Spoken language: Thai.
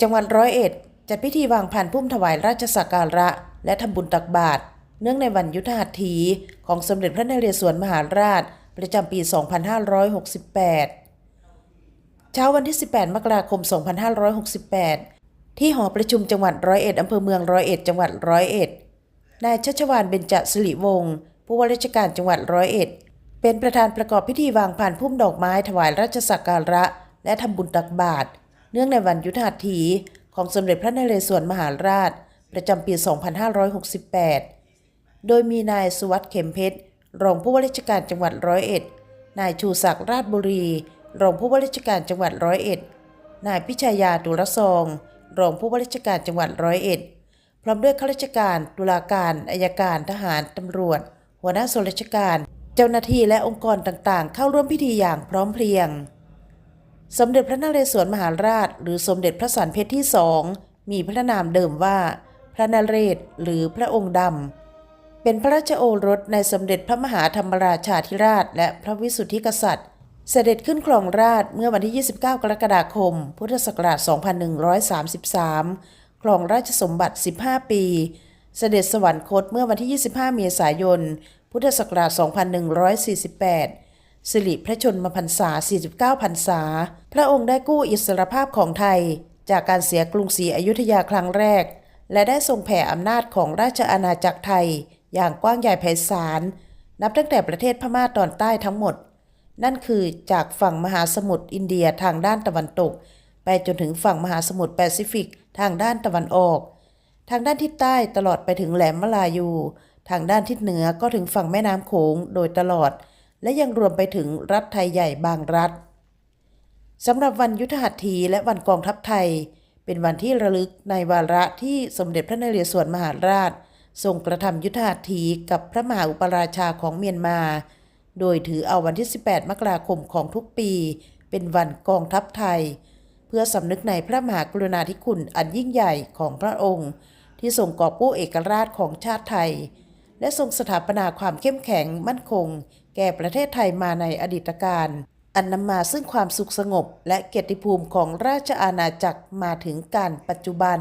จังหวัดร้อยเอ็ดจัดพิธีวางพันพุ่มถวายราชสักการะ และทำบุญตักบาตรเนื่องในวันยุทธหัตถี ของสมเด็จพระนเรศวรมหาราช ประจำปี 2568 เช้าวันที่ 18 มกราคม 2568 ที่หอประชุมจังหวัดร้อยเอ็ดอำเภอเมืองร้อยเอ็ดจังหวัดร้อยเอ็ดนายชัชวานเบญจสิริวงศ์ผู้ว่าราชการจังหวัดร้อยเอ็ดเป็นประธานประกอบพิธีวางผ่านพุ่มดอกไม้ถวายราชสักการะ และทำบุญตักบาตร เนื่องในวันยุทธหัตถีของสมเด็จพระนเรศวรมหาราช ประจำปี 2568 โดยมีนายสุวัสด์เข็มเพชร รองผู้ว่าราชการจังหวัดร้อยเอ็ด นายชูศักดิ์ราชบุรี รองผู้ว่าราชการจังหวัดร้อยเอ็ด นายพิชายาตุลซอง รองผู้ว่าราชการจังหวัดร้อยเอ็ด พร้อมด้วยข้าราชการ ตุลาการ อายการ ทหาร ตำรวจ หัวหน้าส่วนราชการ เจ้าหน้าที่และองค์กรต่างๆ เข้าร่วมพิธีอย่างพร้อมเพรียง สมเด็จพระนเรศวรมหาราช หรือสมเด็จพระสันเพชรที่สองมีพระนามเดิมว่า พระนเรศหรือพระองค์ดำ เป็นพระราชโอรสในสมเด็จพระมหาธรรมราชาธิราช และพระวิสุทธิกษัตริย์ เสด็จขึ้นครองราชเมื่อวันที่ 29 กรกฎาคม พุทธศักราช 2133 ครองราชสมบัติ 15 ปี เสด็จสวรรคตเมื่อวันที่ 25 เมษายน พุทธศักราช 2148 สิริพระชนมพรรษา 49 พรรษา พระองค์ได้กู้อิสรภาพของไทย จากการเสียกรุงศรีอยุธยาครั้งแรก และได้ทรงแผ่อำนาจของราชอาณาจักรไทย อย่างกว้างใหญ่ไพศาล นับตั้งแต่ประเทศพม่าตอนใต้ทั้งหมด นั่นคือจากฝั่งมหาสมุทรอินเดียทางด้านตะวันตก ไปจนถึงฝั่งมหาสมุทรแปซิฟิกทางด้านตะวันออก ทางด้านทิศใต้ตลอดไปถึงแหลมมลายู ทางด้านทิศเหนือก็ถึงฝั่งแม่น้ำโขงโดยตลอด และยังรวมไปถึงรัฐไทยใหญ่บางรัฐสำหรับวันยุทธหัตถีและวันกองทัพไทย เป็นวันที่ระลึกในวาระที่สมเด็จพระนเรศวรมหาราช ทรงกระทำยุทธหัตถีกับพระมหาอุปราชาของเมียนมา โดยถือเอาวันที่ 18 มกราคมของทุกปี เป็นวันกองทัพไทย เพื่อสำนึกในพระมหากรุณาธิคุณอันยิ่งใหญ่ของพระองค์ ที่ทรงกอบกู้เอกราชของชาติไทย และทรงสถาปนาความเข้มแข็งมั่นคง แก่ประเทศไทยมาในอดีตการ อันนำมาซึ่งความสุขสงบ และเกียรติภูมิของราชอาณาจักรมาถึงการปัจจุบัน